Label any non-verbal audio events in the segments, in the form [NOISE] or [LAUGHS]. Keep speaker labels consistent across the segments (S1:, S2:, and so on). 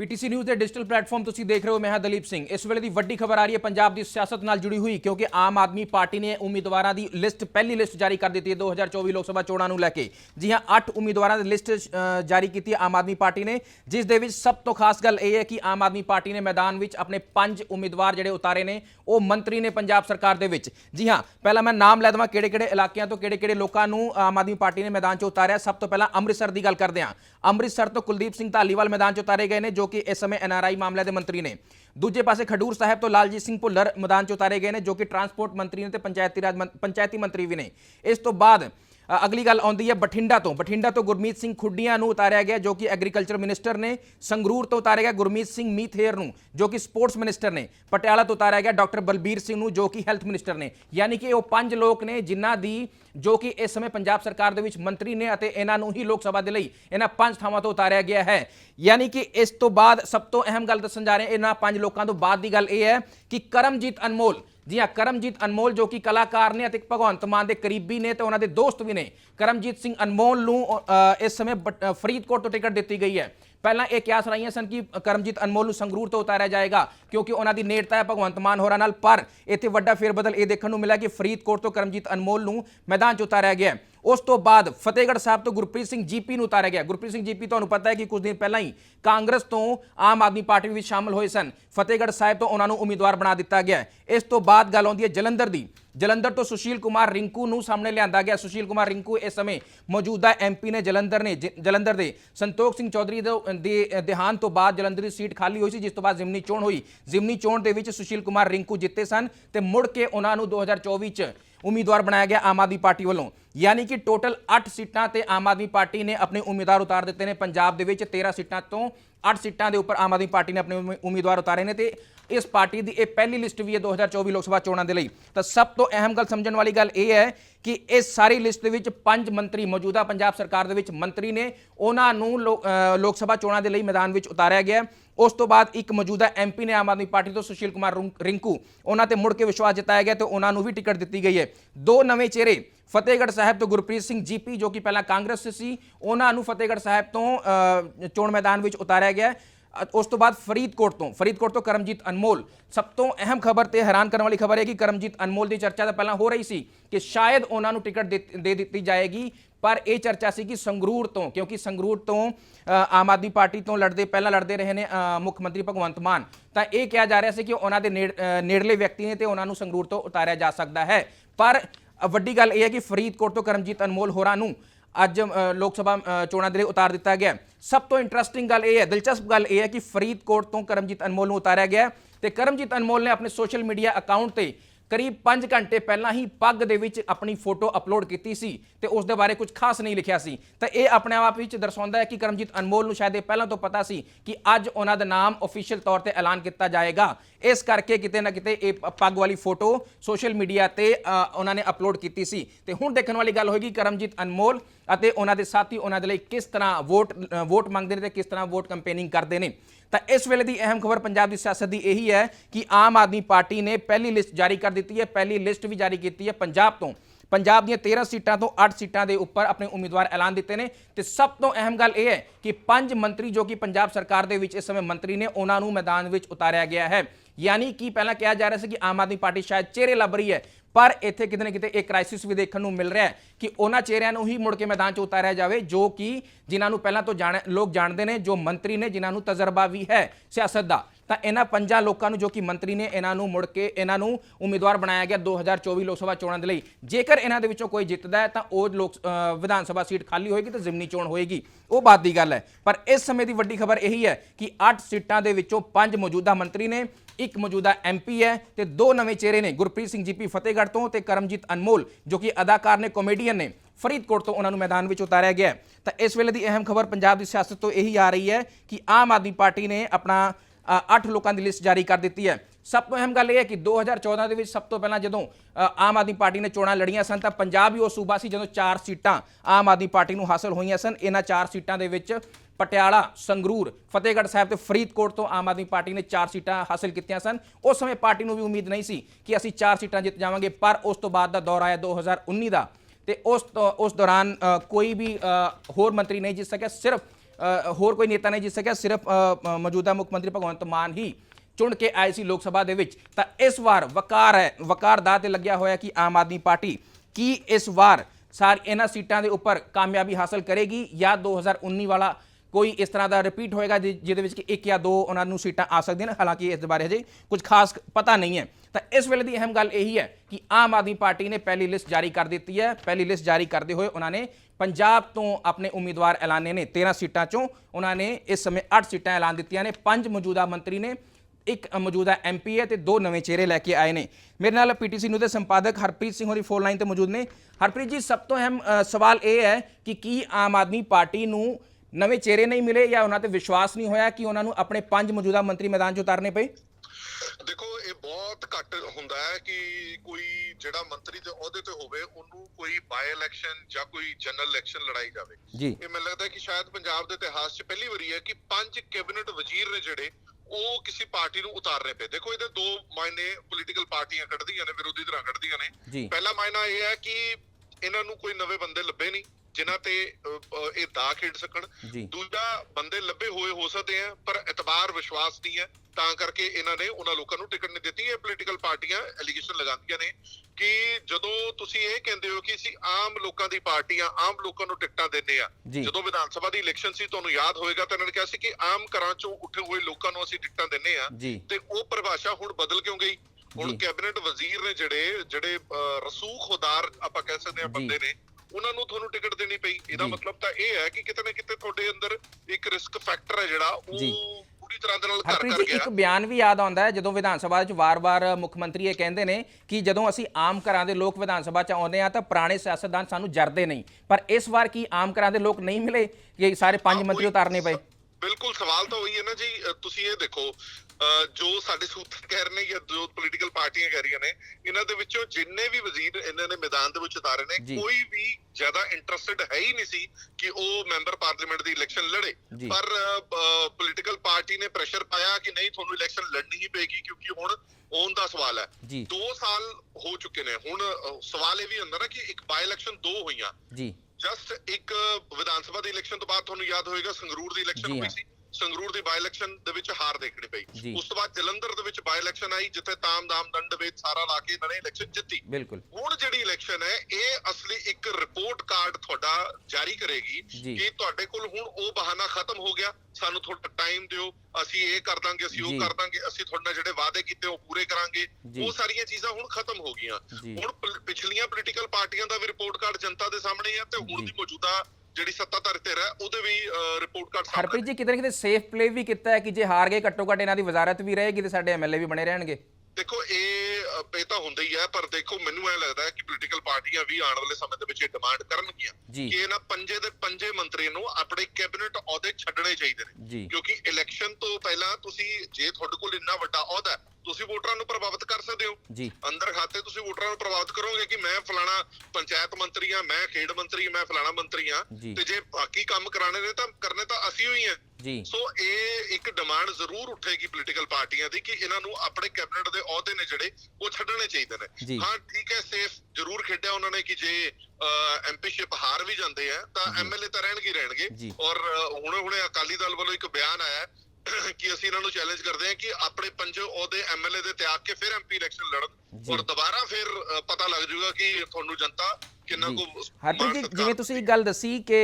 S1: PTC news ਦੇ digital platform ਤੁਸੀਂ ਦੇਖ ਰਹੇ ਹੋ ਮੈਂ ਹਾਂ ਦਲੀਪ ਸਿੰਘ। ਇਸ ਵੇਲੇ ਦੀ ਵੱਡੀ ਖਬਰ ਆ ਰਹੀ ਹੈ, ਪੰਜਾਬ ਦੀ ਸਿਆਸਤ ਨਾਲ ਜੁੜੀ ਹੋਈ, ਕਿਉਂਕਿ ਆਮ ਆਦਮੀ ਪਾਰਟੀ ਨੇ ਉਮੀਦਵਾਰਾਂ ਦੀ ਲਿਸਟ, ਪਹਿਲੀ ਲਿਸਟ ਜਾਰੀ ਕਰ ਦਿੱਤੀ ਹੈ 2024 ਲੋਕ ਸਭਾ ਚੋਣਾਂ ਨੂੰ ਲੈ ਕੇ। ਜੀ ਹਾਂ 8 ਉਮੀਦਵਾਰਾਂ ਦੀ ਲਿਸਟ ਜਾਰੀ ਕੀਤੀ ਹੈ ਆਮ ਆਦਮੀ ਪਾਰਟੀ ਨੇ, ਜਿਸ ਦੇ ਵਿੱਚ ਸਭ ਤੋਂ ਖਾਸ ਗੱਲ ਇਹ ਹੈ ਕਿ ਆਮ ਆਦਮੀ ਪਾਰਟੀ ਨੇ ਮੈਦਾਨ ਵਿੱਚ ਆਪਣੇ ਪੰਜ ਉਮੀਦਵਾਰ ਜਿਹੜੇ ਉਤਾਰੇ ਨੇ, ਉਹ ਮੰਤਰੀ ਨੇ ਪੰਜਾਬ ਸਰਕਾਰ ਦੇ ਵਿੱਚ। ਜੀ ਹਾਂ, ਪਹਿਲਾਂ ਮੈਂ ਨਾਮ ਲੈ ਦਵਾਂ ਕਿਹੜੇ ਕਿਹੜੇ ਇਲਾਕਿਆਂ ਤੋਂ ਕਿਹੜੇ ਕਿਹੜੇ ਲੋਕਾਂ ਨੂੰ ਆਮ ਆਦਮੀ ਪਾਰਟੀ ਨੇ ਮੈਦਾਨ 'ਚ ਉਤਾਰਿਆ। ਸਭ ਤੋਂ ਪਹਿਲਾਂ ਅੰਮ੍ਰਿਤਸਰ ਦੀ ਗੱਲ ਕਰਦੇ ਹਾਂ। ਅੰਮ੍ਰਿਤਸਰ ਤੋਂ ਕੁਲਦੀਪ ਸਿੰਘ ਧਾਲੀਵਾਲ ਮੈਦਾਨ 'ਚ ਉਤਾਰੇ ਗਏ ਨੇ, ਜੋ ਕਿ ਇਸ ਸਮੇਂ ਐਨਆਰਆਈ ਮਾਮਲਿਆਂ ਦੇ ਮੰਤਰੀ ਨੇ। ਦੂਜੇ ਪਾਸੇ ਖਡੂਰ ਸਾਹਿਬ ਤੋਂ ਲਾਲਜੀਤ ਸਿੰਘ ਭੁੱਲਰ ਮੈਦਾਨ 'ਚ ਉਤਾਰੇ ਗਏ ਨੇ, ਜੋ ਕਿ ਟਰਾਂਸਪੋਰਟ ਮੰਤਰੀ ਨੇ ਤੇ ਪੰਚਾਇਤੀ ਰਾਜ ਪੰਚਾਇਤੀ ਮੰਤਰੀ ਵੀ ਨੇ। ਇਸ ਤੋਂ ਬਾਅਦ ਅਗਲੀ ਗੱਲ ਆਉਂਦੀ ਹੈ ਬਠਿੰਡਾ ਤੋਂ। ਬਠਿੰਡਾ ਤੋਂ ਗੁਰਮੀਤ ਸਿੰਘ ਖੁੱਡੀਆਂ ਨੂੰ ਉਤਾਰਿਆ ਗਿਆ, ਜੋ ਕਿ ਐਗਰੀਕਲਚਰ ਮਿਨਿਸਟਰ ਨੇ ਸੰਗਰੂਰ ਤੋਂ ਉਤਾਰਿਆ ਗਿਆ, ਗੁਰਮੀਤ ਸਿੰਘ ਮੀਥੇਰ ਨੂੰ, ਜੋ ਕਿ ਸਪੋਰਟਸ ਮਿਨਿਸਟਰ ਨੇ। ਪਟਿਆਲਾ ਤੋਂ ਉਤਾਰਿਆ ਗਿਆ, ਡਾਕਟਰ ਬਲਬੀਰ ਸਿੰਘ ਨੂੰ, ਜੋ ਕਿ ਹੈਲਥ ਮਿਨਿਸਟਰ ਨੇ। ਯਾਨੀ ਕਿ ਉਹ ਪੰਜ ਲੋਕ ਨੇ ਜਿਨ੍ਹਾਂ ਦੀ, ਜੋ ਕਿ ਇਸ ਸਮੇਂ ਪੰਜਾਬ ਸਰਕਾਰ ਦੇ ਵਿੱਚ ਮੰਤਰੀ ਨੇ ਅਤੇ ਇਹਨਾਂ ਨੂੰ ਹੀ ਲੋਕ ਸਭਾ ਦੇ ਲਈ ਇਹਨਾਂ ਪੰਜ ਥਾਵਾਂ ਤੋਂ ਉਤਾਰਿਆ ਗਿਆ ਹੈ। ਯਾਨੀ ਕਿ ਇਸ ਤੋਂ ਬਾਅਦ ਸਭ ਤੋਂ ਅਹਿਮ ਗੱਲ ਦੱਸਣ ਜਾ ਰਹੇ ਇਹਨਾਂ ਪੰਜ ਲੋਕਾਂ ਤੋਂ ਬਾਅਦ ਦੀ ਗੱਲ ਇਹ ਹੈ ਕਿ ਕਰਮਜੀਤ ਅਨਮੋਲ ਜੀ ਹਾਂ ਕਰਮਜੀਤ ਅਨਮੋਲ ਜੋ ਕਿ ਕਲਾਕਾਰ ਨੇ ਅਤੇ ਭਗਵੰਤ ਮਾਨ ਦੇ ਕਰੀਬੀ ਨੇ ਤੇ ਉਹਨਾਂ ਦੇ ਦੋਸਤ ਵੀ ਨੇ, ਕਰਮਜੀਤ ਸਿੰਘ ਅਨਮੋਲ ਨੂੰ ਇਸ ਸਮੇਂ ਬਟ- ਫਰੀਦਕੋਟ ਤੋਂ ਟਿਕਟ ਦਿੱਤੀ ਗਈ ਹੈ। ਪਹਿਲਾਂ ਇਹ ਕਿਆਸ ਰਹੀਆਂ ਸਨ ਕਿ ਕਰਮਜੀਤ ਅਨਮੋਲ ਨੂੰ ਸੰਗਰੂਰ ਤੋਂ ਉਤਾਰਿਆ ਜਾਏਗਾ ਕਿਉਂਕਿ ਉਹਨਾਂ ਦੀ ਨੇੜਤਾ ਹੈ ਭਗਵੰਤ ਮਾਨ ਹੋਰਾਂ ਨਾਲ, ਪਰ ਇੱਥੇ ਵੱਡਾ ਫੇਰਬਦਲ ਇਹ ਦੇਖਣ ਨੂੰ ਮਿਲਿਆ ਕਿ ਫਰੀਦਕੋਟ ਤੋਂ ਕਰਮਜੀਤ ਅਨਮੋਲ ਨੂੰ ਮੈਦਾਨ 'ਚ ਉਤਾਰਿਆ ਗਿਆ ਉਸ ਤੋਂ ਬਾਅਦ ਫਤਿਹਗੜ੍ਹ ਸਾਹਿਬ ਤੋਂ ਗੁਰਪ੍ਰੀਤ ਸਿੰਘ ਜੀਪੀ ਨੂੰ ਉਤਾਰਿਆ ਗਿਆ। ਗੁਰਪ੍ਰੀਤ ਸਿੰਘ ਜੀਪੀ ਤੁਹਾਨੂੰ ਪਤਾ ਹੈ ਕਿ ਕੁਝ ਦਿਨ ਪਹਿਲਾਂ ਹੀ ਕਾਂਗਰਸ ਤੋਂ ਆਮ ਆਦਮੀ ਪਾਰਟੀ ਵਿੱਚ ਸ਼ਾਮਲ ਹੋਏ ਸਨ। ਫਤਿਹਗੜ੍ਹ ਸਾਹਿਬ ਤੋਂ ਉਹਨਾਂ ਨੂੰ ਉਮੀਦਵਾਰ ਬਣਾ ਦਿੱਤਾ ਗਿਆ ਇਸ ਤੋਂ ਬਾਅਦ ਗੱਲ ਆਉਂਦੀ ਹੈ ਜਲੰਧਰ ਦੀ। ਜਲੰਧਰ ਤੋਂ ਸੁਸ਼ੀਲ ਕੁਮਾਰ ਰਿੰਕੂ ਨੂੰ ਸਾਹਮਣੇ ਲਿਆਂਦਾ ਗਿਆ। ਸੁਸ਼ੀਲ ਕੁਮਾਰ ਰਿੰਕੂ ਇਸ ਸਮੇਂ ਮੌਜੂਦਾ ਐਮਪੀ ਨੇ ਜਲੰਧਰ ਨੇ, ਜ- ਜਲੰਧਰ ਦੇ ਸੰਤੋਖ ਸਿੰਘ ਚੌਧਰੀ ਦੇ- ਦੇ, ਦੇਹਾਂਤ ਤੋਂ ਬਾਅਦ ਜਲੰਧਰ ਦੀ ਸੀਟ ਖਾਲੀ ਹੋਈ ਸੀ, ਜਿਸ ਤੋਂ ਬਾਅਦ ਜ਼ਿਮਨੀ ਚੋਣ ਹੋਈ। ਜ਼ਿਮਨੀ ਚੋਣ ਦੇ ਵਿੱਚ ਸੁਸ਼ੀਲ ਕੁਮਾਰ ਰਿੰਕੂ ਜਿੱਤੇ ਸਨ ਤੇ ਮੁੜ ਕੇ ਉਹਨਾਂ ਨੂੰ 2024 ਚ ਉਮੀਦਵਾਰ ਬਣਾਇਆ ਗਿਆ ਆਮ ਆਦਮੀ ਪਾਰਟੀ ਵੱਲੋਂ। ਯਾਨੀ ਕਿ ਟੋਟਲ 8 ਸੀਟਾਂ ਤੇ ਆਮ ਆਦਮੀ ਪਾਰਟੀ ਨੇ ਆਪਣੇ ਉਮੀਦਵਾਰ ਉਤਾਰ ਦਿੱਤੇ ਨੇ। ਪੰਜਾਬ ਦੇ ਵਿੱਚ 13 ਸੀਟਾਂ ਤੋਂ 8 ਸੀਟਾਂ ਦੇ ਉੱਪਰ ਆਮ ਆਦਮੀ ਪਾਰਟੀ ਨੇ ਆਪਣੇ ਉਮੀ- ਉਮੀਦਵਾਰ ਉਤਾਰੇ ਨੇ ਤੇ ਇਸ ਪਾਰਟੀ ਦੀ ਇਹ ਪਹਿਲੀ ਲਿਸਟ ਵੀ ਹੈ 2024 ਲੋਕ ਸਭਾ ਚੋਣਾਂ ਦੇ ਲਈ। ਤਾਂ ਸਭ ਤੋਂ ਅਹਿਮ ਗੱਲ ਸਮਝਣ ਵਾਲੀ ਗੱਲ ਇਹ ਹੈ ਕਿ ਇਸ ਸਾਰੀ ਲਿਸਟ ਦੇ ਵਿੱਚ ਪੰਜ ਮੰਤਰੀ ਮੌਜੂਦਾ ਪੰਜਾਬ ਸਰਕਾਰ ਦੇ ਵਿੱਚ ਮੰਤਰੀ ਨੇ ਉਹਨਾਂ ਨੂੰ ਲੋ- ਲੋਕ ਸਭਾ ਚੋਣਾਂ ਦੇ ਲਈ ਮੈਦਾਨ ਵਿੱਚ ਉਤਾਰਿਆ ਗਿਆ। ਉਸ ਤੋਂ ਬਾਅਦ ਇੱਕ ਮੌਜੂਦਾ ਐਮਪੀ ਨੇ ਆਮ ਆਦਮੀ ਪਾਰਟੀ ਤੋਂ ਸੁਸ਼ੀਲ ਕੁਮਾਰ ਰੁੰ- ਰਿੰਕੂ, ਉਹਨਾਂ ਤੇ ਮੁੜ ਕੇ ਵਿਸ਼ਵਾਸ ਜਤਾਇਆ ਗਿਆ ਤੇ ਉਹਨਾਂ ਨੂੰ ਵੀ ਟਿਕਟ ਦਿੱਤੀ ਗਈ ਹੈ। ਦੋ ਨਵੇਂ ਚਿਹਰੇ, ਫਤਿਹਗੜ੍ਹ ਸਾਹਿਬ ਤੋਂ ਗੁਰਪ੍ਰੀਤ ਸਿੰਘ ਜੀਪੀ ਜੋ ਕਿ ਪਹਿਲਾਂ ਕਾਂਗਰਸ 'ਚ ਸੀ, ਉਹਨਾਂ ਨੂੰ ਫਤਿਹਗੜ੍ਹ ਸਾਹਿਬ ਤੋਂ ਚੋਣ ਮੈਦਾਨ ਵਿੱਚ ਉਤਾਰਿਆ ਗਿਆ। ਉਸ ਤੋਂ ਬਾਅਦ ਫਰੀਦਕੋਟ ਤੋਂ ਫਰੀਦਕੋਟ ਤੋਂ ਕਰਮਜੀਤ ਅਨਮੋਲ। ਸਭ ਤੋਂ ਅਹਿਮ ਖਬਰ ਤੇ ਹੈਰਾਨ ਕਰਨ ਵਾਲੀ ਖਬਰ ਹੈ ਕਿ ਕਰਮਜੀਤ ਅਨਮੋਲ ਦੀ ਚਰਚਾ ਤਾਂ ਪਹਿਲਾਂ ਹੋ ਰਹੀ ਸੀ ਕਿ ਸ਼ਾਇਦ ਉਹਨਾਂ ਨੂੰ ਟਿਕਟ ਦੇ ਦੇ ਦਿੱਤੀ ਜਾਏਗੀ, ਪਰ ਇਹ ਚਰਚਾ ਸੀ ਕਿ ਸੰਗਰੂਰ ਤੋਂ, ਕਿਉਂਕਿ ਸੰਗਰੂਰ ਤੋਂ ਆਮ ਆਦਮੀ ਪਾਰਟੀ ਤੋਂ ਲੜਦੇ, ਪਹਿਲਾਂ ਲੜਦੇ ਰਹੇ ਨੇ ਮੁੱਖ ਮੰਤਰੀ ਭਗਵੰਤ ਮਾਨ। ਤਾਂ ਇਹ ਕਿਹਾ ਜਾ ਰਿਹਾ ਸੀ ਕਿ ਉਹਨਾਂ ਦੇ ਨੇੜ- ਨੇੜਲੇ ਵਿਅਕਤੀ ਨੇ ਤੇ ਉਹਨਾਂ ਨੂੰ ਸੰਗਰੂਰ ਤੋਂ ਉਤਾਰਿਆ ਜਾ ਸਕਦਾ ਹੈ। ਪਰ ਵੱਡੀ ਗੱਲ ਇਹ ਹੈ ਕਿ ਫਰੀਦਕੋਟ ਤੋਂ ਕਰਮਜੀਤ ਅਨਮੋਲ ਹੋਰਾਂ ਨੂੰ ਅੱਜ ਲੋਕ ਸਭਾ ਚੋਣਾਂ ਦੇ ਲਈ ਉਤਾਰ ਦਿੱਤਾ ਗਿਆ। ਸਭ ਤੋਂ ਇੰਟਰਸਟਿੰਗ ਗੱਲ ਇਹ ਹੈ, ਦਿਲਚਸਪ ਗੱਲ ਇਹ ਹੈ ਕਿ ਫਰੀਦਕੋਟ ਤੋਂ ਕਰਮਜੀਤ ਅਨਮੋਲ ਨੂੰ ਉਤਾਰਿਆ ਗਿਆ ਹੈ ਤੇ ਕਰਮਜੀਤ ਅਨਮੋਲ ਨੇ ਆਪਣੇ ਸੋਸ਼ਲ ਮੀਡੀਆ ਅਕਾਊਂਟ ਤੇ ਕਰੀਬ 5 ਘੰਟੇ ਪਹਿਲਾਂ ਹੀ ਪੱਗ ਦੇ ਵਿੱਚ ਆਪਣੀ ਫੋਟੋ ਅਪਲੋਡ ਕੀਤੀ ਸੀ ਤੇ ਉਸ ਦੇ ਬਾਰੇ ਕੁਝ ਖਾਸ ਨਹੀਂ ਲਿਖਿਆ ਸੀ। ਤਾਂ ਇਹ ਆਪਣੇ ਆਪ ਵਿੱਚ ਦਰਸਾਉਂਦਾ ਹੈ ਕਿ ਕਰਮਜੀਤ ਅਨਮੋਲ ਨੂੰ ਸ਼ਾਇਦ ਇਹ ਪਹਿਲਾਂ ਤੋਂ ਪਤਾ ਸੀ ਕਿ ਅੱਜ ਉਹਨਾਂ ਦਾ ਨਾਮ ਅਫੀਸ਼ੀਅਲ ਤੌਰ ਤੇ ਐਲਾਨ ਕੀਤਾ ਜਾਏਗਾ। ਇਸ ਕਰਕੇ ਕਿਤੇ ਨਾ ਕਿਤੇ ਇਹ ਪੱਗ ਵਾਲੀ ਫੋਟੋ ਸੋਸ਼ਲ ਮੀਡੀਆ ਤੇ ਉਹਨਾਂ ਨੇ ਅਪਲੋਡ ਕੀਤੀ ਸੀ। ਤੇ ਹੁਣ ਦੇਖਣ ਵਾਲੀ ਗੱਲ ਹੋਏਗੀ ਕਰਮਜੀਤ ਅਨਮੋਲ ਅਤੇ ਉਹਨਾਂ ਦੇ ਸਾਥੀ ਉਹਨਾਂ ਦੇ ਲਈ ਕਿਸ ਤਰ੍ਹਾਂ ਵੋਟ ਵੋਟ ਮੰਗਦੇ ਨੇ ਤੇ ਕਿਸ ਤਰ੍ਹਾਂ ਵੋਟ ਕੰਪੇਨਿੰਗ ਕਰਦੇ ਨੇ। ਤਾਂ ਇਸ ਵੇਲੇ ਦੀ ਅਹਿਮ ਖਬਰ ਪੰਜਾਬ ਦੀ ਸਿਆਸਤ ਦੀ ਇਹੀ ਹੈ ਕਿ ਆਮ ਆਦਮੀ ਪਾਰਟੀ ਨੇ ਪਹਿਲੀ ਲਿਸਟ ਜਾਰੀ ਕਰ ਦਿੱਤੀ ਹੈ, ਪਹਿਲੀ ਲਿਸਟ ਵੀ ਜਾਰੀ ਕੀਤੀ ਹੈ ਪੰਜਾਬ ਤੋਂ। ਪੰਜਾਬ ਦੀਆਂ 13 ਸੀਟਾਂ ਤੋਂ 8 ਸੀਟਾਂ ਦੇ ਉੱਪਰ ਆਪਣੇ ਉਮੀਦਵਾਰ ਐਲਾਨ ਦਿੱਤੇ ਨੇ ਤੇ ਸਭ ਤੋਂ ਅਹਿਮ ਗੱਲ ਇਹ ਹੈ ਕਿ ਪੰਜ ਮੰਤਰੀ ਜੋ ਕਿ ਪੰਜਾਬ ਸਰਕਾਰ ਦੇ ਵਿੱਚ ਇਸ ਸਮੇਂ ਮੰਤਰੀ ਨੇ, ਉਹਨਾਂ ਨੂੰ ਮੈਦਾਨ ਵਿੱਚ ਉਤਾਰਿਆ ਗਿਆ ਹੈ। ਯਾਨੀ ਕਿ ਪਹਿਲਾਂ ਕਿਹਾ ਜਾ ਰਿਹਾ ਸੀ ਕਿ ਆਮ ਆਦਮੀ ਪਾਰਟੀ ਸ਼ਾਇਦ ਚਿਹਰੇ ਲੱਭ ਰਹੀ ਹੈ ਪਰ ਇੱਥੇ ਕਿਤੇ ਨਾ ਕਿਤੇ ਇੱਕ ਕ੍ਰਾਈਸਿਸ ਵੀ ਦੇਖਣ ਨੂੰ ਮਿਲ ਰਿਹਾ ਹੈ ਕਿ ਉਹਨਾਂ ਚਿਹਰਿਆਂ ਨੂੰ ਹੀ ਮੁੜ ਕੇ ਮੈਦਾਨ 'ਚ ਉਤਾਰਿਆ ਜਾਵੇ, ਜੋ ਕਿ ਜਿਨ੍ਹਾਂ ਨੂੰ ਪਹਿਲਾਂ ਤੋਂ ਜਾਣ, ਲੋਕ ਜਾਣਦੇ ਨੇ, ਜੋ ਮੰਤਰੀ ਨੇ, ਜਿਨ੍ਹਾਂ ਨੂੰ ਤਜਰਬਾ ਵੀ ਹੈ ਸਿਆਸਤ ਦਾ। ਤਾਂ ਇਹਨਾਂ ਪੰਜਾਂ ਲੋਕਾਂ ਨੂੰ ਜੋ ਕਿ ਮੰਤਰੀ ਨੇ ਇਹਨਾਂ ਨੂੰ ਮੁੜ ਕੇ ਇਹਨਾਂ ਨੂੰ ਉਮੀਦਵਾਰ ਬਣਾਇਆ ਗਿਆ 2024 ਲੋਕ ਸਭਾ ਚੋਣਾਂ ਦੇ ਲਈ। ਜੇਕਰ ਇਹਨਾਂ ਦੇ ਵਿੱਚੋਂ ਕੋਈ ਜਿੱਤਦਾ ਹੈ, ਤਾਂ ਉਹ ਲੋਕ ਵਿਧਾਨ ਸਭਾ ਸੀਟ ਖਾਲੀ ਹੋਏਗੀ ਤਾਂ ਜ਼ਿਮਨੀ ਚੋਣ ਹੋਏਗੀ। ਉਹ ਬਾਤ ਦੀ ਗੱਲ ਹੈ। ਪਰ ਇਸ ਸਮੇਂ ਦੀ ਵੱਡੀ ਖਬਰ ਇਹੀ ਹੈ ਕਿ 8 ਸੀਟਾਂ ਦੇ ਵਿੱਚੋਂ 5 ਮੌਜੂਦਾ ਮੰਤਰੀ ਨੇ ਇੱਕ ਮੌਜੂਦਾ ਐਮਪੀ ਹੈ ਤੇ ਦੋ ਨਵੇਂ ਚਿਹਰੇ ਨੇ ਗੁਰਪ੍ਰੀਤ ਸਿੰਘ ਜੀਪੀ ਫਤਿਹਗੜ੍ਹ ਤੋਂ ਤੇ ਕਰਮਜੀਤ ਅਨਮੋਲ, ਜੋ ਕਿ ਅਦਾਕਾਰ ਨੇ ਕਾਮੇਡੀਅਨ ਨੇ, ਫਰੀਦਕੋਟ ਤੋਂ ਉਹਨਾਂ ਨੂੰ ਮੈਦਾਨ ਵਿੱਚ ਉਤਾਰਿਆ ਗਿਆ ਤਾਂ ਇਸ ਵੇਲੇ ਦੀ ਅਹਿਮ ਖਬਰ ਪੰਜਾਬ ਦੀ ਸਿਆਸਤ ਤੋਂ ਇਹੀ ਆ ਰਹੀ ਹੈ ਕਿ ਆਮ ਆਦਮੀ ਪਾਰਟੀ ਨੇ ਆਪਣਾ 8 ਲੋਕਾਂ ਦੀ ਲਿਸਟ ਜਾਰੀ ਕਰ ਦਿੱਤੀ ਹੈ। ਸਭ ਤੋਂ ਅਹਿਮ ਗੱਲ ਇਹ ਹੈ ਕਿ 2014 ਦੇ ਵਿੱਚ ਸਭ ਤੋਂ ਪਹਿਲਾਂ ਜਦੋਂ ਆਮ ਆਦਮੀ ਪਾਰਟੀ ਨੇ ਚੋਣਾਂ ਲੜੀਆਂ ਸਨ, ਤਾਂ ਪੰਜਾਬ ਹੀ ਉਹ ਸੂਬਾ ਸੀ ਜਦੋਂ ਚਾਰ ਸੀਟਾਂ ਆਮ ਆਦਮੀ ਪਾਰਟੀ ਨੂੰ ਹਾਸਲ ਹੋਈਆਂ ਸਨ। ਇਹਨਾਂ ਚਾਰ ਸੀਟਾਂ ਦੇ ਵਿੱਚ ਪਟਿਆਲਾ, ਸੰਗਰੂਰ, ਫਤਿਹਗੜ੍ਹ ਸਾਹਿਬ ਤੇ ਫਰੀਦਕੋਟ ਤੋਂ ਆਮ ਆਦਮੀ ਪਾਰਟੀ ਨੇ 4 ਸੀਟਾਂ ਹਾਸਲ ਕੀਤੀਆਂ ਸਨ। ਉਸ ਸਮੇਂ ਪਾਰਟੀ ਨੂੰ ਵੀ ਉਮੀਦ ਨਹੀਂ ਸੀ ਕਿ ਅਸੀਂ 4 ਸੀਟਾਂ ਜਿੱਤ ਜਾਵਾਂਗੇ, ਪਰ ਉਸ ਤੋਂ ਬਾਅਦ ਦਾ ਦੌਰ ਆਇਆ 2019 ਦਾ ਤੇ ਉਸ ਤੋਂ- ਉਸ ਦੌਰਾਨ ਕੋਈ ਵੀ ਹੋਰ ਮੰਤਰੀ ਨਹੀਂ ਜਿੱਤ ਸਕਿਆ, ਸਿਰਫ ਹੋਰ ਕੋਈ ਨੇਤਾ ਨਹੀਂ ਜਿੱਤ ਸਕਿਆ, ਸਿਰਫ ਮੌਜੂਦਾ ਮੁੱਖ ਮੰਤਰੀ ਭਗਵੰਤ ਮਾਨ ਹੀ ਚੁਣ ਕੇ ਆਏ ਸੀ ਲੋਕ ਸਭਾ ਦੇ ਵਿੱਚ। ਤਾਂ ਇਸ ਵਾਰ ਵਕਾਰ ਹੈ, ਵਕਾਰ ਦਾ ਤੇ ਲੱਗਿਆ ਹੋਇਆ ਕਿ ਆਮ ਆਦਮੀ ਪਾਰਟੀ ਕੀ ਇਸ ਵਾਰ ਸਾਰ ਇਹਨਾਂ ਸੀਟਾਂ ਦੇ ਉੱਪਰ ਕਾਮਯਾਬੀ ਹਾਸਲ ਕਰੇਗੀ ਜਾਂ 2019 ਵਾਲਾ ਕੋਈ ਇਸ ਤਰ੍ਹਾਂ ਦਾ ਰਿਪੀਟ ਹੋਏਗਾ ਜਿ- ਜਿਹਦੇ ਵਿੱਚ ਕਿ ਇੱਕ ਜਾਂ ਦੋ ਉਹਨਾਂ ਨੂੰ ਸੀਟਾਂ ਆ ਸਕਦੀਆਂ ਨੇ, ਹਾਲਾਂਕਿ ਇਸ ਦੇ ਬਾਰੇ ਹਜੇ ਕੁਝ ਖਾਸ ਪਤਾ ਨਹੀਂ ਹੈ। ਤਾਂ ਇਸ ਵੇਲੇ ਦੀ ਅਹਿਮ ਗੱਲ ਇਹੀ ਹੈ ਕਿ ਆਮ ਆਦਮੀ ਪਾਰਟੀ ਨੇ ਪਹਿਲੀ ਲਿਸਟ ਜਾਰੀ ਕਰ ਦਿੱਤੀ ਹੈ। ਪਹਿਲੀ ਲਿਸਟ ਜਾਰੀ ਕਰਦੇ ਹੋਏ ਉਹਨਾਂ ਨੇ ਪੰਜਾਬ ਤੋਂ ਆਪਣੇ ਉਮੀਦਵਾਰ ਐਲਾਨੇ ਨੇ 13 ਸੀਟਾਂ ਚੋਂ। ਉਹਨਾਂ ਨੇ ਇਸ ਸਮੇਂ 8 ਸੀਟਾਂ ਐਲਾਨ ਦਿੱਤੀਆਂ ਨੇ। ਪੰਜ ਮੌਜੂਦਾ ਮੰਤਰੀ ਨੇ, ਇੱਕ ਮੌਜੂਦਾ ਐਮਪੀ ਹੈ ਤੇ ਦੋ ਨਵੇਂ ਚਿਹਰੇ ਲੈ ਕੇ ਆਏ ਨੇ। ਮੇਰੇ ਨਾਲ ਪੀਟੀਸੀ ਨੂੰ ਦੇ ਸੰਪਾਦਕ ਹਰਪ੍ਰੀਤ ਸਿੰਘ ਹੋਰੀ ਫੋਨ ਲਾਈਨ ਤੇ ਮੌਜੂਦ ਨੇ। ਹਰਪ੍ਰੀਤ ਜੀ, ਸਭ ਤੋਂ ਅਹਿਮ ਸਵਾਲ ਇਹ ਹੈ ਕਿ ਕੀ ਆਮ ਆਦਮੀ ਪਾਰਟੀ ਨੂੰ ਨਵੇਂ ਚਿਹਰੇ ਨਹੀਂ ਮਿਲੇ ਜਾਂ ਉਹਨਾਂ ਤੇ ਵਿਸ਼ਵਾਸ ਨਹੀਂ ਹੋਇਆ ਕਿ ਉਹਨਾਂ ਨੂੰ ਆਪਣੇ ਪੰਜ ਮੌਜੂਦਾ ਮੰਤਰੀ ਮੈਦਾਨ 'ਚ ਉਤਾਰਨੇ ਪਏ?
S2: ਦੇਖੋ ਇਹ ਬਹੁਤ ਘੱਟ ਹੁੰਦਾ ਹੈ ਕਿ ਕੋਈ ਜਿਹੜਾ ਮੰਤਰੀ ਦੇ ਅਹੁਦੇ ਤੇ ਹੋਵੇ ਉਹਨੂੰ ਕੋਈ ਬਾਈ ਇਲੈਕਸ਼ਨ ਜਾਂ ਕੋਈ ਜਨਰਲ ਇਲੈਕਸ਼ਨ ਲੜਾਈ ਜਾਵੇ। ਇਹ ਮੈਨੂੰ ਲੱਗਦਾ ਹੈ ਕਿ ਸ਼ਾਇਦ ਪੰਜਾਬ ਦੇ ਇਤਿਹਾਸ 'ਚ ਪਹਿਲੀ ਵਾਰੀ ਹੈ ਕਿ ਪੰਜ ਕੈਬਨਿਟ ਵਜ਼ੀਰ ਨੇ ਜਿਹੜੇ ਉਹ ਕਿਸੇ ਪਾਰਟੀ ਨੂੰ ਉਤਾਰਨੇ ਪਏ। ਦੇਖੋ ਇਹਦੇ ਦੋ ਮਾਇਨੇ ਪੋਲੀਟੀਕਲ ਪਾਰਟੀਆਂ ਕੱਢਦੀਆਂ ਨੇ ਵਿਰੋਧੀ ਧਿਰਾਂ ਕੱਢਦੀਆਂ ਨੇ। ਪਹਿਲਾ ਮਾਇਨਾ ਇਹ ਹੈ ਕਿ ਇਹਨਾਂ ਨੂੰ ਕੋਈ ਨਵੇਂ ਬੰਦੇ ਲੱਭੇ ਨਹੀਂ। ਜਿਨ੍ਹਾਂ ਤੇ ਇਹ ਦਾ ਖੇਡ ਸਕਣ। ਦੂਜਾ ਬੰਦੇ ਲੱਭੇ ਹੋਏ ਹੋ ਸਕਦੇ ਆ ਪਰ ਇਤਬਾਰ ਵਿਸ਼ਵਾਸ ਨਹੀਂ ਹੈ। ਤਾਂ ਕਰਕੇ ਇਹਨਾਂ ਨੇ ਉਹਨਾਂ ਲੋਕਾਂ ਨੂੰ ਟਿਕਟ ਨਹੀਂ ਦਿੱਤੀ। ਇਹ ਪੋਲੀਟੀਕਲ ਪਾਰਟੀਆਂ ਐਲੀਗੇਸ਼ਨ ਲਗਾਉਂਦੀਆਂ ਨੇ ਕਿ ਜਦੋਂ ਤੁਸੀਂ ਇਹ ਕਹਿੰਦੇ ਹੋ ਕਿ ਅਸੀਂ ਆਮ ਲੋਕਾਂ ਦੀ ਪਾਰਟੀਆਂ ਆਮ ਲੋਕਾਂ ਨੂੰ ਟਿਕਟਾਂ ਦਿੰਦੇ ਆ। ਜਦੋਂ ਵਿਧਾਨ ਸਭਾ ਦੀ ਇਲੈਕਸ਼ਨ ਸੀ ਤੁਹਾਨੂੰ ਯਾਦ ਹੋਏਗਾ ਤਾਂ ਇਹਨਾਂ ਨੇ ਕਿਹਾ ਸੀ ਕਿ ਆਮ ਘਰਾਂ ਚੋਂ ਉੱਠੇ ਹੋਏ ਲੋਕਾਂ ਨੂੰ ਅਸੀਂ ਟਿਕਟਾਂ ਦਿੰਦੇ ਆ। ਤੇ ਉਹ ਪਰਿਭਾਸ਼ਾ ਹੁਣ ਬਦਲ ਕਿਉਂ ਗਈ? ਹੁਣ। ਕੈਬਨਿਟ ਵਜ਼ੀਰ ਨੇ ਜਿਹੜੇ ਜਿਹੜੇ ਅ, ਰਸੂਖ ਹੁਦਾਰ ਆਪਾਂ ਕਹਿ ਸਕਦੇ ਆ। ਬੰਦੇ ਨੇ ਉਹਨਾਂ ਨੂੰ ਤੁਹਾਨੂੰ ਟਿਕਟ ਦੇਣੀ ਪਈ। ਇਹਦਾ। ਮਤਲਬ ਤਾਂ ਇਹ ਹੈ ਕਿ ਕਿਤੇ ਨਾ ਕਿਤੇ ਤੁਹਾਡੇ ਅੰਦਰ ਇੱਕ ਰਿਸਕ ਫੈਕਟਰ ਹੈ ਜਿਹੜਾ। ਉਹ ਪੂਰੀ ਤਰ੍ਹਾਂ ਦੇ ਨਾਲ
S1: ਹਰਪ੍ਰੀਤ
S2: ਕਰ
S1: ਜੀ ਇੱਕ
S2: ਗਿਆ
S1: ਬਿਆਨ ਵੀ ਯਾਦ ਆਉਂਦਾ ਹੈ ਜਦੋਂ ਵਿਧਾਨ ਸਭਾ ਵਿੱਚ ਵਾਰ-ਵਾਰ ਮੁੱਖ ਮੰਤਰੀ ਇਹ ਕਹਿੰਦੇ ਨੇ ਕਿ ਜਦੋਂ ਅਸੀਂ ਆਮ ਘਰਾਂ ਦੇ ਲੋਕ ਵਿਧਾਨ ਸਭਾ 'ਚ ਆਉਂਦੇ ਆ ਤਾਂ ਪੁਰਾਣੇ ਸਿਆਸਤਦਾਨ ਸਾਨੂੰ ਜਰਦੇ ਨਹੀਂ। ਪਰ ਇਸ ਵਾਰ ਕੀ ਆਮ ਘਰਾਂ ਦੇ ਲੋਕ ਨਹੀਂ ਮਿਲੇ? ਕਿ ਸਾਰੇ ਪੰਜ ਮੰਤਰੀ ਉਤਾਰਨੇ ਪਏ।
S2: ਬਿਲਕੁਲ ਸਵਾਲ ਤਾਂ ਉਹੀ ਹੈ ਨਾ ਜੀ ਤੁਸੀਂ ਇਹ ਦੇਖੋ ਜੋ ਸਾਡੇ ਸੂਤਰ ਕਹਿ ਰਹੇ ਨੇ ਜਾਂ ਜੋ ਪੋਲੀਟੀਕਲ ਪਾਰਟੀਆਂ ਕਹਿ ਰਹੀਆਂ ਨੇ ਇਹਨਾਂ ਦੇ ਵਿੱਚੋਂ ਜਿੰਨੇ ਵੀ ਵਜ਼ੀਰ ਇਹਨਾਂ ਨੇ ਮੈਦਾਨ ਦੇ ਵਿੱਚ ਉਤਾਰੇ ਨੇ। ਕੋਈ ਵੀ ਜ਼ਿਆਦਾ ਇੰਟਰਸਟਿਡ ਹੈ ਹੀ ਨਹੀਂ ਸੀ ਕਿ ਉਹ ਮੈਂਬਰ ਪਾਰਲੀਮੈਂਟ ਦੀ ਇਲੈਕਸ਼ਨ ਲੜੇ। ਪਰ ਪੋਲੀਟੀਕਲ ਪਾਰਟੀ ਨੇ ਪ੍ਰੈਸ਼ਰ ਪਾਇਆ ਕਿ ਨਹੀਂ ਤੁਹਾਨੂੰ ਇਲੈਕਸ਼ਨ ਲੜਨੀ ਹੀ ਪਏਗੀ ਕਿਉਂਕਿ ਹੁਣ ਆਉਣ ਦਾ ਸਵਾਲ ਹੈ।
S1: ਜੀ।
S2: 2 ਸਾਲ ਹੋ ਚੁੱਕੇ ਨੇ। ਹੁਣ ਸਵਾਲ ਇਹ ਵੀ ਹੁੰਦਾ ਨਾ ਕਿ ਇੱਕ ਬਾਈ ਇਲੈਕਸ਼ਨ ਦੋ ਹੋਈਆਂ।
S1: ਜੀ।
S2: ਜਸਟ ਇੱਕ ਵਿਧਾਨ ਸਭਾ ਦੀ ਇਲੈਕਸ਼ਨ ਤੋਂ ਬਾਅਦ ਤੁਹਾਨੂੰ ਯਾਦ ਹੋਏਗਾ ਸੰਗਰੂਰ ਦੀ ਇਲੈਕਸ਼ਨ ਹੋਈ। ਸੀ ਸੰਗਰੂਰ ਦੀ ਬਾਈ ਇਲੈਕਸ਼ਨ ਦੇ ਵਿੱਚ ਹਾਰ ਦੇਖਣੀ। ਪਈ ਉਸ ਤੋਂ ਬਾਅਦ ਜਲੰਧਰ ਦੇ ਵਿੱਚ ਬਾਈ ਇਲੈਕਸ਼ਨ ਆਈ ਜਿੱਥੇ ਤਾਮਦਾਮ ਦੰਡ ਵੇਦ ਸਾਰਾ ਲਾ ਕੇ ਇਹਨਾਂ ਨੇ ਇਲੈਕਸ਼ਨ ਜਿੱਤੀ
S1: ਬਿਲਕੁਲ
S2: ਹੁਣ ਜਿਹੜੀ ਇਲੈਕਸ਼ਨ ਹੈ ਇਹ ਅਸਲੀ ਇੱਕ ਰਿਪੋਰਟ ਕਾਰਡ ਤੁਹਾਡਾ ਜਾਰੀ ਕਰੇਗੀ। ਕਿ ਤੁਹਾਡੇ ਕੋਲ ਹੁਣ ਉਹ ਬਹਾਨਾ ਖਤਮ ਹੋ ਗਿਆ ਸਾਨੂੰ ਥੋੜਾ ਟਾਈਮ ਦਿਓ ਅਸੀਂ ਇਹ ਕਰ ਦਾਂਗੇ ਅਸੀਂ। ਉਹ ਕਰ ਦਾਂਗੇ ਅਸੀਂ ਤੁਹਾਡੇ ਨਾਲ ਜਿਹੜੇ ਵਾਅਦੇ ਕੀਤੇ ਉਹ ਪੂਰੇ ਕਰਾਂਗੇ। ਉਹ ਸਾਰੀਆਂ ਚੀਜ਼ਾਂ ਹੁਣ ਖਤਮ ਹੋ ਗਈਆਂ। ਹੁਣ ਪਿਛਲੀਆਂ ਪੋਲੀਟੀਕਲ ਪਾਰਟੀਆਂ ਦਾ ਵੀ ਰਿਪੋਰਟ ਕਾਰਡ ਜਨਤਾ ਦੇ ਸਾਹਮਣੇ ਹੈ ਤੇ ਹੁਣ। ਦੀ ਮੌਜੂਦਾ ਜਿਹੜੀ ਸੱਤਾਧਾਰੀ ਧਿਰ ਹੈ ਉਹਦੇ ਵੀ ਰਿਪੋਰਟ ਕਾਰਡ ਸਾਹਮਣੇ
S1: ਹਰਪ੍ਰੀਤ ਜੀ ਕਿਤੇ ਨਾ ਕਿਤੇ ਸੇਫ ਪਲੇ ਵੀ ਕੀਤਾ ਹੈ ਕਿ ਜੇ ਹਾਰ ਗਏ ਘੱਟੋ ਘੱਟ ਇਹਨਾਂ ਦੀ ਵਜ਼ਾਰਤ ਵੀ ਰਹੇਗੀ ਤੇ ਸਾਡੇ ਐਮਐਲਏ ਵੀ ਬਣੇ ਰਹਿਣਗੇ?
S2: ਦੇਖੋ ਇਹ ਇਹ ਤਾਂ ਹੁੰਦਾ ਹੀ ਹੈ ਪਰ ਦੇਖੋ ਮੈਨੂੰ ਐ ਲੱਗਦਾ ਹੈ ਕਿ ਪੋਲੀਟੀਕਲ ਪਾਰਟੀਆਂ ਵੀ ਆਉਣ ਵਾਲੇ ਸਮੇਂ ਦੇ ਵਿੱਚ ਇਹ ਡਿਮਾਂਡ ਕਰਨਗੀਆਂ। ਕਿ ਇਹਨਾਂ ਪੰਜੇ ਦੇ ਪੰਜੇ ਮੰਤਰੀ ਨੂੰ ਆਪਣੇ ਕੈਬਨਿਟ ਅਹੁਦੇ ਛੱਡਣੇ ਚਾਹੀਦੇ ਨੇ। ਕਿਉਂਕਿ ਇਲੈਕਸ਼ਨ ਤੋਂ ਪਹਿਲਾਂ ਤੁਸੀਂ ਜੇ ਤੁਹਾਡੇ ਕੋਲ ਇੰਨਾ ਵੱਡਾ ਅਹੁਦਾ ਤੁਸੀਂ ਵੋਟਰਾਂ ਨੂੰ ਪ੍ਰਭਾਵਿਤ ਕਰ ਸਕਦੇ ਹੋ।
S1: ਜੀ।
S2: ਅੰਦਰ ਖਾਤੇ ਤੁਸੀਂ ਵੋਟਰਾਂ ਨੂੰ ਪ੍ਰਭਾਵਿਤ ਕਰੋਗੇ ਕਿ ਮੈਂ ਫਲਾਣਾ ਪੰਚਾਇਤ ਮੰਤਰੀ ਆ ਮੈਂ ਖੇਡ ਮੰਤਰੀ ਮੈਂ ਫਲਾਣਾ ਮੰਤਰੀ ਆ। ਤੇ ਜੇ ਬਾਕੀ ਕੰਮ ਕਰਾਣੇ ਨੇ ਤਾਂ ਕਰਨੇ ਤਾਂ ਅਸੀਂ ਹੋਈ ਆ
S1: ਜੀ।
S2: ਸੋ ਇਹ ਇੱਕ ਡਿਮਾਂਡ ਜ਼ਰੂਰ ਉੱਠੇਗੀ ਪੋਲੀਟੀਕਲ ਪਾਰਟੀਆਂ ਦੀ ਕਿ ਇਹਨਾਂ ਨੂੰ ਆਪਣੇ ਕੈਬਨਿਟ ਦੇ ਅਹੁਦੇ ਨੇ ਜਿਹੜੇ ਉਹ ਛੱਡਣੇ ਚਾਹੀਦੇ। ਨੇ। ਹਾਂ ਠੀਕ ਹੈ ਸੇਫ ਜ਼ਰੂਰ ਖੇਡਿਆ ਉਹਨਾਂ ਨੇ ਕਿ ਜੇ ਐਮਪੀਸ਼ਿਪ ਹਾਰ ਵੀ ਜਾਂਦੇ ਆ ਤਾਂ ਐਮਐਲਏ ਤਾਂ ਰਹਿਣਗੇ ਰਹਿਣਗੇ। ਔਰ ਹੁਣੇ ਹੁਣੇ ਅਕਾਲੀ ਦਲ ਵੱਲੋਂ ਇੱਕ ਬਿਆਨ ਆਇਆ ਕਿ ਅਸੀਂ ਇਹਨਾਂ ਨੂੰ ਚੈਲੰਜ ਕਰਦੇ ਹਾਂ ਕਿ ਆਪਣੇ ਪੰਜ ਅਹੁਦੇ ਐਮਐਲਏ ਦੇ ਤਿਆਗ ਕੇ ਫਿਰ ਐਮਪੀ ਇਲੈਕਸ਼ਨ ਲੜਨ। ਔਰ ਦੁਬਾਰਾ ਫਿਰ ਪਤਾ ਲੱਗ ਜਾਊਗਾ ਕਿ ਤੁਹਾਨੂੰ ਜਨਤਾ ਕਿੰਨਾ। ਕੁ
S1: ਹਰਪ੍ਰੀਤ ਜਿਵੇਂ ਤੁਸੀਂ ਇੱਕ ਗੱਲ ਦੱਸੀ ਕਿ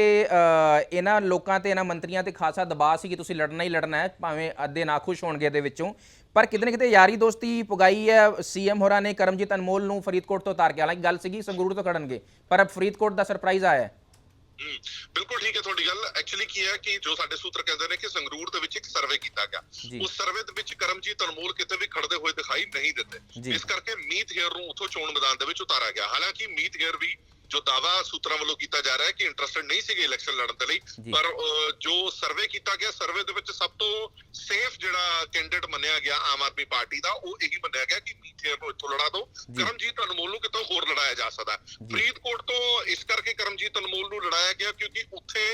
S1: ਇਹਨਾਂ ਲੋਕਾਂ ਤੇ ਇਹਨਾਂ ਮੰਤਰੀਆਂ ਤੇ ਖਾਸਾ ਦਬਾਅ ਸੀ ਕਿ ਤੁਸੀਂ ਲੜਨਾ ਹੀ ਲੜਨਾ ਹੈ ਭਾਵੇਂ ਅੱਧੇ ਨਾਖੁਸ਼ ਹੋਣਗੇ ਇਹਦੇ ਵਿੱਚੋਂ ਪਰ ਕਿਤੇ ਨਾ ਕਿਤੇ ਯਾਰੀ ਦੋਸਤੀ ਪੁਗਾਈ ਹੈ ਸੀਐਮ ਹੋਰਾਂ ਨੇ ਕਰਮਜੀਤ ਅਨਮੋਲ ਨੂੰ ਫਰੀਦਕੋਟ ਤੋਂ ਉਤਾਰ ਕੇ ਹਾਲਾਂਕਿ ਗੱਲ ਸੀਗੀ ਸੰਗਰੂਰ ਤੋਂ ਖੜਨਗੇ ਪਰ ਅਬ ਫਰੀਦਕੋਟ ਦਾ ਸਰਪ੍ਰਾਈਜ਼ ਆਇਆ ਹੈ
S2: ਬਿਲਕੁਲ ਠੀਕ ਹੈ ਤੁਹਾਡੀ ਗੱਲ ਐਕਚੁਅਲੀ ਕੀ ਹੈ ਕਿ ਜੋ ਸਾਡੇ ਸੂਤਰ ਕਹਿੰਦੇ ਨੇ ਕਿ ਸੰਗਰੂਰ ਦੇ ਵਿੱਚ ਇੱਕ ਸਰਵੇ ਕੀਤਾ ਗਿਆ। ਉਸ ਸਰਵੇ ਦੇ ਵਿੱਚ ਕਰਮਜੀਤ ਅਨਮੋਲ ਕਿਤੇ ਵੀ ਖੜਦੇ ਹੋਏ ਦਿਖਾਈ ਨਹੀਂ। ਦਿੱਤੇ ਇਸ ਕਰਕੇ ਮੀਤ ਹੇਅਰ ਨੂੰ ਉੱਥੋਂ ਚੋਣ ਮੈਦਾਨ ਦੇ ਵਿੱਚ ਉਤਾਰਿਆ ਗਿਆ ਹਾਲਾਂਕਿ ਮੀਤ ਹੇਅਰ ਵੀ ਜੋ ਦਾਵਾ ਸੂਤਰਾਂ ਵੱਲੋਂ ਕੀਤਾ ਜਾ ਰਿਹਾ ਹੈ ਕਿ ਇੰਟਰਸਟਡ ਨਹੀਂ ਸੀਗੇ ਇਲੈਕਸ਼ਨ ਲੜਨ ਦੇ ਲਈ। ਪਰ ਜੋ ਸਰਵੇ ਕੀਤਾ ਗਿਆ ਸਰਵੇ ਦੇ ਵਿੱਚ ਸਭ ਤੋਂ ਸੇਫ ਜਿਹੜਾ ਕੈਂਡੀਡੇਟ ਮੰਨਿਆ ਗਿਆ ਆਮ ਆਦਮੀ ਪਾਰਟੀ ਦਾ ਉਹ ਇਹੀ ਮੰਨਿਆ ਗਿਆ ਕਿ ਹੇਅਰ ਨੂੰ ਇੱਥੋਂ ਲੜਾ ਦਿਓ। ਕਰਮਜੀਤ ਅਨਮੋਲ ਨੂੰ ਕਿਤੋਂ ਹੋਰ ਲੜਾਇਆ ਜਾ ਸਕਦਾ। ਫਰੀਦਕੋਟ ਤੋਂ ਇਸ ਕਰਕੇ ਕਰਮਜੀਤ ਅਨਮੋਲ ਨੂੰ ਲੜਾਇਆ ਗਿਆ ਕਿਉਂਕਿ ਉੱਥੇ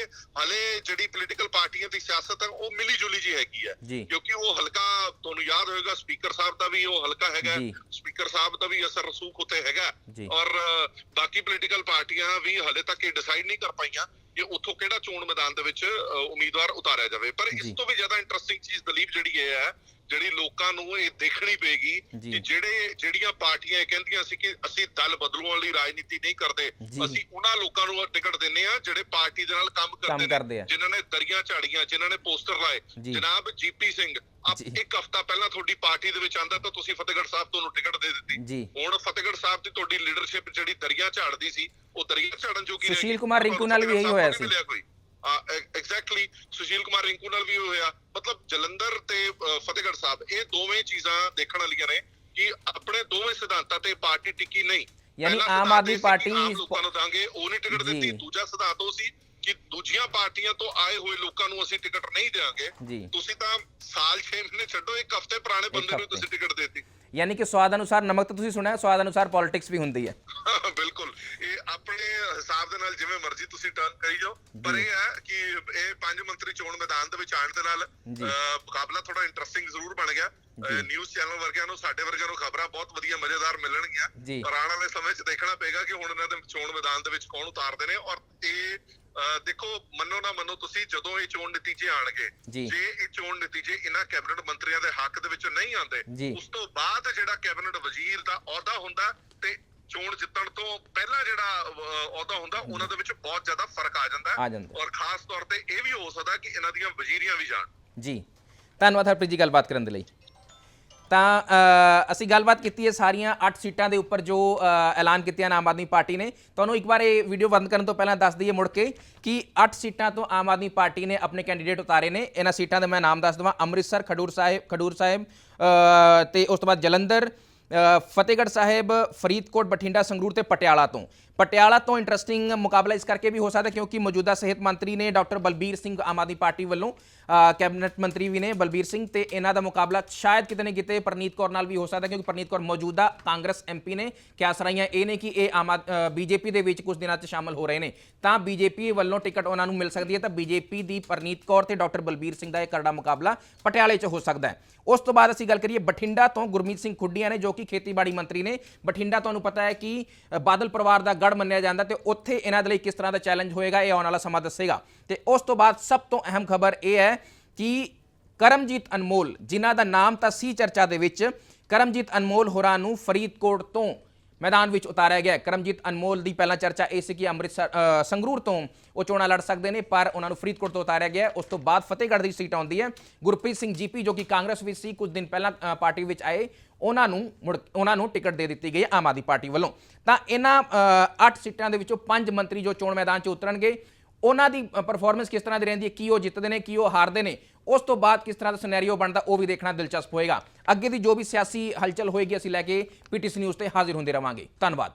S2: ਹਲੇ ਜਿਹੜੀ ਪੋਲੀਟੀਕਲ ਪਾਰਟੀਆਂ ਦੀ ਸਿਆਸਤ ਹੈ ਉਹ ਮਿਲੀ ਜੁਲੀ ਜੀ ਹੈਗੀ ਹੈ। ਕਿਉਂਕਿ ਉਹ ਹਲਕਾ ਤੁਹਾਨੂੰ ਯਾਦ ਹੋਏਗਾ ਸਪੀਕਰ ਸਾਹਿਬ ਦਾ ਵੀ ਉਹ ਹਲਕਾ ਹੈਗਾ। ਸਪੀਕਰ ਸਾਹਿਬ ਦਾ ਵੀ ਅਸਰ ਰਸੂਖ ਉੱਤੇ ਹੈਗਾ। ਔਰ ਬਾਕੀ ਪੋਲੀਟੀਕਲ ਪਾਰਟੀਆਂ ਵੀ ਹਲੇ ਤੱਕ ਇਹ ਡਿਸਾਈਡ ਨਹੀਂ ਕਰ ਪਾਈਆਂ ਕਿ ਉੱਥੋਂ ਕਿਹੜਾ ਚੋਣ ਮੈਦਾਨ ਦੇ ਵਿੱਚ ਉਮੀਦਵਾਰ ਉਤਾਰਿਆ ਜਾਵੇ ਪਰ। ਇਸ ਤੋਂ ਵੀ ਜ਼ਿਆਦਾ ਇੰਟਰਸਟਿੰਗ ਚੀਜ਼ ਦਲੀਪ ਜਿਹੜੀ ਇਹ ਹੈ ਜਿਹੜੀ ਲੋਕਾਂ ਨੂੰ ਇਹ ਦੇਖਣੀ ਪਏਗੀ। ਕਿ ਜਿਹੜੇ ਜਿਹੜੀਆਂ ਪਾਰਟੀਆਂ ਇਹ ਕਹਿੰਦੀਆਂ ਸੀ ਕਿ ਅਸੀਂ ਦਲ ਬਦਲੂਣ ਵਾਲੀ ਰਾਜਨੀਤੀ ਨਹੀਂ ਕਰਦੇ। ਅਸੀਂ ਉਹਨਾਂ ਲੋਕਾਂ ਨੂੰ ਟਿਕਟ ਦਿੰਨੇ ਆ ਜਿਹੜੇ ਪਾਰਟੀ ਦੇ ਨਾਲ ਕੰਮ ਕਰਦੇ
S1: ਆ।
S2: ਜਿਨ੍ਹਾਂ ਨੇ ਦਰੀਆਂ ਝਾੜੀਆਂ ਜਿਨ੍ਹਾਂ ਨੇ ਪੋਸਟਰ ਲਾਏ। ਜਨਾਬ ਜੀਪੀ ਸਿੰਘ ਆਪ। ਇੱਕ ਹਫ਼ਤਾ ਪਹਿਲਾਂ ਤੁਹਾਡੀ ਪਾਰਟੀ ਦੇ ਵਿੱਚ ਆਂਦਾ ਤਾਂ ਤੁਸੀਂ ਫਤਿਹਗੜ੍ਹ ਸਾਹਿਬ ਤੋਂ ਉਹਨੂੰ ਟਿਕਟ ਦੇ ਦਿੱਤੀ ਹੁਣ ਫਤਿਹਗੜ੍ਹ ਸਾਹਿਬ ਦੀ ਤੁਹਾਡੀ ਲੀਡਰਸ਼ਿਪ ਜਿਹੜੀ ਦਰਿਆ ਝਾੜਦੀ ਸੀ ਉਹ ਦਰਿਆ ਝਾੜਨ ਜੋਗੀ ਰਹਿ
S1: ਸੁਸ਼ੀਲ। ਕੁਮਾਰ ਰਿੰਕੂ ਨਾਲ ਵੀ ਇਹੀ ਹੋਇਆ
S2: ਨਹੀਂ ਕੋਈ ਐਗਜ਼ੈਕਟਲੀ ਸੁਸ਼ੀਲ ਕੁਮਾਰ ਰਿੰਕੂ ਨਾਲ ਵੀ ਹੋਇਆ। ਮਤਲਬ ਜਲੰਧਰ ਤੇ ਫਤਿਹਗੜ੍ਹ ਸਾਹਿਬ ਇਹ ਦੋਵੇਂ ਚੀਜ਼ਾਂ ਦੇਖਣ ਵਾਲੀਆਂ ਨੇ ਕਿ ਆਪਣੇ ਦੋਵੇਂ ਸਿਧਾਂਤਾਂ ਤੇ ਪਾਰਟੀ ਟਿੱਕੀ ਨਹੀਂ।
S1: ਯਾਨੀ ਆਮ ਆਦਮੀ ਪਾਰਟੀ
S2: ਲੋਕਾਂ ਨੂੰ ਦਾਂਗੇ ਉਹ ਨਹੀਂ ਟਿਕਟ। ਦਿੱਤੀ। ਦੂਜਾ ਸਿਧਾਂਤ ਉਹ ਸੀ ਕਿ ਦੂਜੀਆਂ ਪਾਰਟੀਆਂ ਤੋਂ ਆਏ ਹੋਏ ਲੋਕਾਂ ਨੂੰ ਅਸੀਂ ਟਿਕਟ ਨਹੀਂ ਦੇਵਾਂਗੇ ਤੁਸੀਂ ਤਾਂ ਸਾਲ 6 ਮਹੀਨੇ ਛੱਡੋ ਇੱਕ ਹਫ਼ਤੇ ਪੁਰਾਣੇ ਬੰਦੇ ਨੂੰ। ਤੁਸੀਂ ਟਿਕਟ ਦੇਤੀ।
S1: ਯਾਨੀ ਕਿ ਸਵਾਦ ਅਨੁਸਾਰ ਨਮਕ ਤਾਂ ਤੁਸੀਂ ਸੁਣਿਆ ਸਵਾਦ ਅਨੁਸਾਰ ਪੋਲਿਟਿਕਸ ਵੀ ਹੁੰਦੀ ਹੈ। [LAUGHS]
S2: ਬਿਲਕੁਲ। ਇਹ ਆਪਣੇ ਹਿਸਾਬ ਦੇ ਨਾਲ ਜਿਵੇਂ ਮਰਜ਼ੀ ਤੁਸੀਂ ਟਰਨ ਕਰੀ ਜਾਓ। ਪਰ ਇਹ ਹੈ ਕਿ ਇਹ ਪੰਜ ਮੰਤਰੀ ਚੋਣ ਮੈਦਾਨ ਦੇ ਵਿੱਚ ਆਉਣ ਦੇ ਨਾਲ ਮੁਕਾਬਲਾ ਥੋੜਾ ਇੰਟਰਸਟਿੰਗ ਜ਼ਰੂਰ ਬਣ ਗਿਆ। ਨਿਊਜ਼ ਚੈਨਲ ਵਰਗਿਆਂ ਨੂੰ ਸਾਡੇ ਵਰਗਿਆਂ ਨੂੰ ਖਬਰਾਂ ਬਹੁਤ ਵਧੀਆ ਮਜ਼ੇਦਾਰ ਮਿਲਣਗੀਆਂ। ਪਰ ਆਉਣ ਵਾਲੇ ਸਮੇਂ 'ਚ ਦੇਖਣਾ ਪਏਗਾ ਕਿ ਹੁਣ ਇਹਨਾਂ ਦੇ ਚੋਣ ਮੈਦਾਨ ਦੇ ਵਿੱਚ ਕੌਣ ਉਤਾਰਦੇ ਨੇ ਔਰ ਇਹ ਦੇਖੋ ਮੰਨੋ ਨਾ ਮੰਨੋ ਤੁਸੀਂ ਜਦੋਂ ਇਹ ਚੋਣ ਨਤੀਜੇ ਆਣਗੇ
S1: ਜੀ।
S2: ਇਹ ਚੋਣ ਨਤੀਜੇ ਇਹਨਾਂ ਕੈਬਨਿਟ ਮੰਤਰੀਆਂ ਦੇ ਹੱਕ ਦੇ ਵਿੱਚ ਨਹੀਂ ਆਉਂਦੇ। ਉਸ ਤੋਂ ਬਾਅਦ ਜਿਹੜਾ ਕੈਬਨਿਟ ਵਜ਼ੀਰ ਦਾ ਅਹੁਦਾ ਹੁੰਦਾ ਤੇ ਚੋਣ ਜਿੱਤਣ ਤੋਂ ਪਹਿਲਾਂ ਜਿਹੜਾ ਅਹ, ਅਹੁਦਾ ਹੁੰਦਾ ਉਹਨਾਂ ਦੇ ਵਿੱਚ ਬਹੁਤ ਜ਼ਿਆਦਾ ਫ਼ਰਕ ਆ ਜਾਂਦਾ। ਔਰ ਖਾਸ ਤੌਰ ਤੇ ਇਹ ਵੀ ਹੋ ਸਕਦਾ ਕਿ ਇਹਨਾਂ ਦੀਆਂ ਵਜ਼ੀਰੀਆਂ ਵੀ ਜਾਣ
S1: ਜੀ ਧੰਨਵਾਦ ਹਰਪ੍ਰੀਤ ਜੀ ਗੱਲਬਾਤ ਕਰਨ ਦੇ ਲਈ ਤਾਂ ਅਸੀਂ ਗੱਲਬਾਤ ਕੀਤੀ ਹੈ ਸਾਰੀਆਂ 8 ਸੀਟਾਂ ਦੇ ਉੱਪਰ ਜੋ ਐਲਾਨ ਕੀਤੀਆਂ ਨੇ ਆਮ ਆਦਮੀ ਪਾਰਟੀ ਨੇ। ਤੁਹਾਨੂੰ ਇੱਕ ਵਾਰ ਇਹ ਵੀਡੀਓ ਬੰਦ ਕਰਨ ਤੋਂ ਪਹਿਲਾਂ ਦੱਸ ਦਈਏ ਮੁੜ ਕੇ ਕਿ 8 ਸੀਟਾਂ ਤੋਂ ਆਮ ਆਦਮੀ ਪਾਰਟੀ ਨੇ ਆਪਣੇ ਕੈਂਡੀਡੇਟ ਉਤਾਰੇ ਨੇ। ਇਹਨਾਂ ਸੀਟਾਂ ਦੇ ਮੈਂ ਨਾਮ ਦੱਸ ਦਵਾਂ। ਅੰਮ੍ਰਿਤਸਰ ਖਡੂਰ ਸਾਹਿਬ ਖਡੂਰ ਸਾਹਿਬ ਅ, ਤੇ ਉਸ ਤੋਂ ਬਾਅਦ ਜਲੰਧਰ ਫਤਿਹਗੜ੍ਹ ਸਾਹਿਬ ਫਰੀਦਕੋਟ ਬਠਿੰਡਾ ਸੰਗਰੂਰ ਤੇ ਪਟਿਆਲਾ ਤੋਂ। ਪਟਿਆਲਾ ਤੋਂ ਇੰਟਰਸਟਿੰਗ ਮੁਕਾਬਲਾ ਇਸ ਕਰਕੇ ਵੀ ਹੋ ਸਕਦਾ ਕਿਉਂਕਿ ਮੌਜੂਦਾ ਸਿਹਤ ਮੰਤਰੀ ਨੇ ਡਾਕਟਰ ਬਲਬੀਰ ਸਿੰਘ ਆਮ ਆਦਮੀ ਪਾਰਟੀ ਵੱਲੋਂ ਕੈਬਨਿਟ ਮੰਤਰੀ ਵੀ ਨੇ ਬਲਬੀਰ ਸਿੰਘ ਤੇ ਇਹਨਾਂ ਦਾ ਮੁਕਾਬਲਾ ਸ਼ਾਇਦ ਕਿਤੇ ਨਾ ਕਿਤੇ ਪ੍ਰਨੀਤ ਕੌਰ ਨਾਲ ਵੀ ਹੋ ਸਕਦਾ ਕਿਉਂਕਿ ਪ੍ਰਨੀਤ ਕੌਰ ਮੌਜੂਦਾ ਕਾਂਗਰਸ ਐਮਪੀ ਨੇ ਕਿਆਸ ਰਹੀਆਂ ਇਹ ਨੇ ਕਿ ਇਹ ਆਮ ਬੀਜੇਪੀ ਦੇ ਵਿੱਚ ਕੁਝ ਦਿਨਾਂ 'ਚ ਸ਼ਾਮਲ ਹੋ ਰਹੇ ਨੇ। ਤਾਂ ਬੀਜੇਪੀ ਵੱਲੋਂ ਟਿਕਟ ਉਹਨਾਂ ਨੂੰ ਮਿਲ ਸਕਦੀ ਹੈ ਤਾਂ ਬੀਜੇਪੀ ਦੀ ਪ੍ਰਨੀਤ ਕੌਰ ਤੇ ਡਾਕਟਰ ਬਲਬੀਰ ਸਿੰਘ ਦਾ ਇਹ ਕਰੜਾ ਮੁਕਾਬਲਾ ਪਟਿਆਲੇ 'ਚ ਹੋ ਸਕਦਾ ਹੈ। ਉਸ ਤੋਂ ਬਾਅਦ ਅਸੀਂ ਗੱਲ ਕਰੀਏ ਬਠਿੰਡਾ ਤੋਂ ਗੁਰਮੀਤ ਸਿੰਘ ਖੁੱਡੀਆਂ ਨੇ ਜੋ ਕਿ ਖੇਤੀਬਾੜੀ ਮੰਤਰੀ ਨੇ। ਬਠਿੰਡਾ ਤੁਹਾਨੂੰ ਪਤਾ ਹੈ ਕਿ ਬਾਦਲ ਪਰਿਵਾਰ ਦਾ ਗੜ ਮੰਨਿਆ ਜਾਂਦਾ ਤੇ ਉੱਥੇ ਇਹਨਾਂ ਦੇ ਲਈ ਕਿਸ ਤਰ੍ਹਾਂ ਦਾ ਚੈਲੰਜ ਹੋਏਗਾ, ਇਹ ਆਉਣ ਵਾਲਾ ਸਮਾਂ ਦੱਸੇਗਾ। ਤੇ ਉਸ ਤੋਂ ਬਾਅਦ ਸਭ ਤੋਂ ਅਹਿਮ ਖਬਰ ਇਹ ਹੈ ਕਿ ਕਰਮਜੀਤ ਅਨਮੋਲ, ਜਿਨ੍ਹਾਂ ਦਾ ਨਾਮ ਤਾਂ ਸੀ ਚਰਚਾ ਦੇ ਵਿੱਚ, ਕਰਮਜੀਤ ਅਨਮੋਲ ਹੋਰਾਂ ਨੂੰ ਫਰੀਦਕੋਟ ਤੋਂ ਮੈਦਾਨ ਵਿੱਚ ਉਤਾਰਿਆ ਗਿਆ ਕਰਮਜੀਤ ਅਨਮੋਲ ਦੀ ਪਹਿਲਾਂ ਚਰਚਾ ਇਹ ਸੀ ਕਿ ਅੰਮ੍ਰਿਤਸਰ ਸੰਗਰੂਰ ਤੋਂ ਉਹ ਚੋਣਾਂ ਲੜ ਸਕਦੇ ਨੇ, ਪਰ ਉਹਨਾਂ ਨੂੰ ਫਰੀਦਕੋਟ ਤੋਂ ਉਤਾਰਿਆ ਗਿਆ ਉਸ ਤੋਂ ਬਾਅਦ ਫਤਿਹਗੜ੍ਹ ਦੀ ਸੀਟ ਆਉਂਦੀ ਹੈ। ਗੁਰਪ੍ਰੀਤ ਸਿੰਘ ਜੀਪੀ, ਜੋ ਕਿ ਕਾਂਗਰਸ ਵਿੱਚ ਸੀ, ਕੁਝ ਦਿਨ ਪਹਿਲਾਂ ਪਾਰਟੀ ਵਿੱਚ ਆਏ, ਉਹਨਾਂ ਨੂੰ ਮੁੜ, ਉਹਨਾਂ ਨੂੰ ਟਿਕਟ ਦੇ ਦਿੱਤੀ ਗਈ ਹੈ ਆਮ ਆਦਮੀ ਪਾਰਟੀ ਵੱਲੋਂ। ਤਾਂ ਇਹਨਾਂ 8 ਸੀਟਾਂ ਦੇ ਵਿੱਚੋਂ 5 ਮੰਤਰੀ ਜੋ ਚੋਣ ਮੈਦਾਨ 'ਚ ਉਤਰਨਗੇ, ਉਹਨਾਂ ਦੀ ਪਰਫਾਰਮੈਂਸ ਕਿਸ ਤਰ੍ਹਾਂ ਦੀ ਰਹਿੰਦੀ ਹੈ? ਕੀ ਉਹ ਜਿੱਤਦੇ ਨੇ, ਕੀ ਉਹ ਹਾਰਦੇ ਨੇ? ਉਸ ਤੋਂ ਬਾਅਦ ਕਿਸ ਤਰ੍ਹਾਂ ਦਾ ਸਿਨੈਰੀਓ ਬਣਦਾ ਉਹ ਵੀ ਦੇਖਣਾ ਦਿਲਚਸਪ ਹੋਏਗਾ। ਅੱਗੇ ਦੀ ਜੋ ਵੀ ਸਿਆਸੀ ਹਲਚਲ ਹੋਏਗੀ, ਅਸੀਂ ਲੈ ਕੇ ਪੀਟੀਸੀ ਨਿਊਜ਼ ਤੇ ਹਾਜ਼ਰ ਹੁੰਦੇ ਰਵਾਂਗੇ। ਧੰਨਵਾਦ।